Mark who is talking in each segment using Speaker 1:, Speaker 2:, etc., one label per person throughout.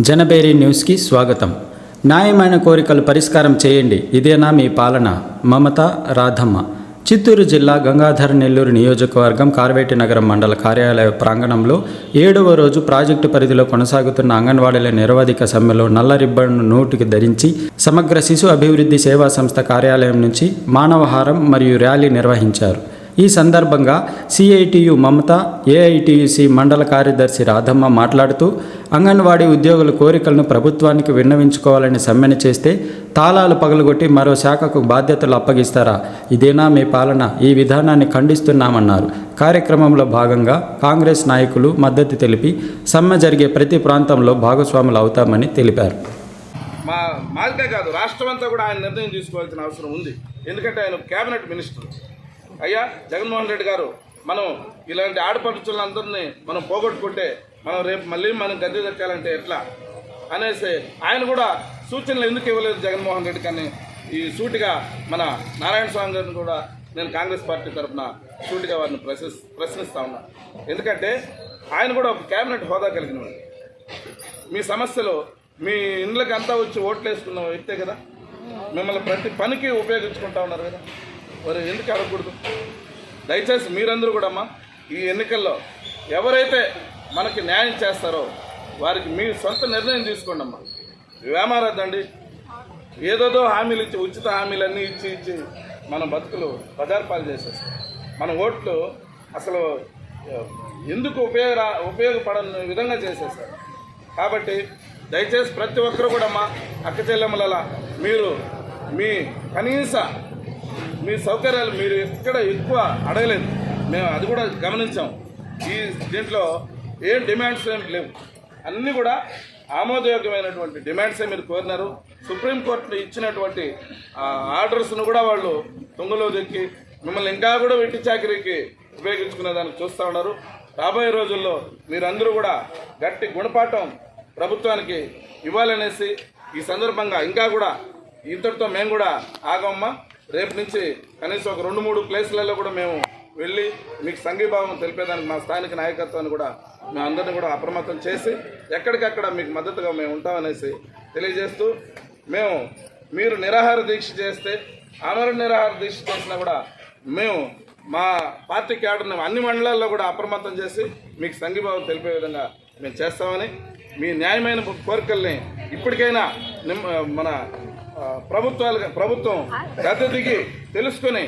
Speaker 1: జనబేరి న్యూస్కి స్వాగతం. న్యాయమైన కోరికలు పరిష్కారం చేయండి. ఇదేనా మీ పాలన? మమత రాధమ్మ. చిత్తూరు జిల్లా గంగాధర నెల్లూరు నియోజకవర్గం కార్వేటి నగరం మండల కార్యాలయ ప్రాంగణంలో ఏడవ రోజు ప్రాజెక్టు పరిధిలో కొనసాగుతున్న అంగన్వాడీల నిరవధిక సమ్మెలో నల్ల రిబ్బన్ను నోటికి ధరించి సమగ్ర శిశు అభివృద్ధి సేవా సంస్థ కార్యాలయం నుంచి మానవహారం మరియు ర్యాలీ నిర్వహించారు. ఈ సందర్భంగా సిఐటియు మమత ఏఐటియుసి మండల కార్యదర్శి రాధమ్మ మాట్లాడుతూ అంగన్వాడీ ఉద్యోగుల కోరికలను ప్రభుత్వానికి విన్నవించుకోవాలని సమ్మెన చేస్తే తాళాలు పగలగొట్టి మరో శాఖకు బాధ్యతలు అప్పగిస్తారా? ఇదేనా మీ పాలన? ఈ విధానాన్ని ఖండిస్తున్నామన్నారు. కార్యక్రమంలో భాగంగా కాంగ్రెస్ నాయకులు మద్దతు తెలిపి సమ్మె జరిగే ప్రతి ప్రాంతంలో భాగస్వాములు అవుతామని తెలిపారు.
Speaker 2: మా మాదికే కాదు రాష్ట్రం అంతా కూడా ఆయన నిర్ణయం తీసుకోవాల్సిన అవసరం ఉంది. ఎందుకంటే ఆయన కేబినెట్ మినిస్టర్. అయ్యా జగన్మోహన్ రెడ్డి గారు మనం ఇలాంటి ఆడపడుచులందరినీ మనం పోగొట్టుకుంటే మనం రేపు మళ్ళీ మనం గద్దె దక్కాలంటే ఎట్లా అనేసి ఆయన కూడా సూచనలు ఎందుకు ఇవ్వలేదు జగన్మోహన్ రెడ్డి కానీ ఈ సూటిగా మన నారాయణ స్వామి గారిని కూడా నేను కాంగ్రెస్ పార్టీ తరఫున సూటిగా వారిని ప్రశ్ని ప్రశ్నిస్తా ఉన్నా. ఎందుకంటే ఆయన కూడా ఒక కేబినెట్ హోదా కలిగిన వాడు. మీ సమస్యలు మీ ఇండ్లకి అంతా వచ్చి ఓట్లు వేసుకున్న వ్యక్తే కదా? మిమ్మల్ని ప్రతి పనికి ఉపయోగించుకుంటా ఉన్నారు కదా? మరి ఎందుకు అడగకూడదు దయచేసి మీరందరూ కూడా అమ్మా ఈ ఎన్నికల్లో ఎవరైతే మనకి న్యాయం చేస్తారో వారికి మీ సొంత నిర్ణయం తీసుకోండి అమ్మా వేమారద్దండి ఏదోదో హామీలు ఇచ్చి ఉచిత హామీలన్నీ ఇచ్చి ఇచ్చి మన బతుకులు బజార్పాలు చేసేస్తాం. మన ఓట్లు అసలు ఎందుకు ఉపయోగ ఉపయోగపడని విధంగా చేసేసారు కాబట్టి దయచేసి ప్రతి ఒక్కరు కూడా మా అక్క చెల్లెమ్మల మీరు మీ కనీస మీ సౌకర్యాలు మీరు ఎక్కడ ఎక్కువ అడగలేదు. మేము అది కూడా గమనించాం. ఈ దీంట్లో ఏం డిమాండ్స్ ఏం లేవు. అన్నీ కూడా ఆమోదయోగ్యమైనటువంటి డిమాండ్సే మీరు కోరినారు. సుప్రీంకోర్టు ఇచ్చినటువంటి ఆర్డర్స్ను కూడా వాళ్ళు తుంగలో దొక్కి మిమ్మల్ని ఇంకా కూడా వెట్టి చాకరీకి ఉపయోగించుకునే దానికి చూస్తూ ఉన్నారు. రాబోయే రోజుల్లో మీరందరూ కూడా గట్టి గుణపాఠం ప్రభుత్వానికి ఇవ్వాలనేసి ఈ సందర్భంగా ఇంకా కూడా ఇంతటితో మేము కూడా ఆగమ్మా రేపు నుంచి కనీసం ఒక రెండు మూడు ప్లేసులలో కూడా మేము వెళ్ళి మీకు సంఘీభావం తెలిపేదానికి మా స్థానిక నాయకత్వాన్ని కూడా మా అందరిని కూడా అప్రమత్తం చేసి ఎక్కడికక్కడ మీకు మద్దతుగా మేము ఉంటామనేసి తెలియజేస్తూ మేము మీరు నిరాహార దీక్ష చేస్తే అమర నిరాహార దీక్ష చేసినా కూడా మేము మా పార్టీ క్యాడర్ని అన్ని మండలాల్లో కూడా అప్రమత్తం చేసి మీకు సంఘీభావం తెలిపే విధంగా మేము చేస్తామని మీ న్యాయమైన కోరికల్ని ఇప్పటికైనా మన ప్రభుత్వాలు ప్రభుత్వం పెద్ద దిగి తెలుసుకొని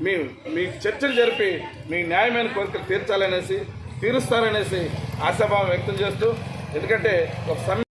Speaker 2: మీ మీ చర్చలు జరిపి మీ న్యాయమైన కోరికలు తీర్చాలనేసి తీరుస్తారనేసి ఆశాభావం వ్యక్తం చేస్తూ ఎందుకంటే ఒక సమ్మె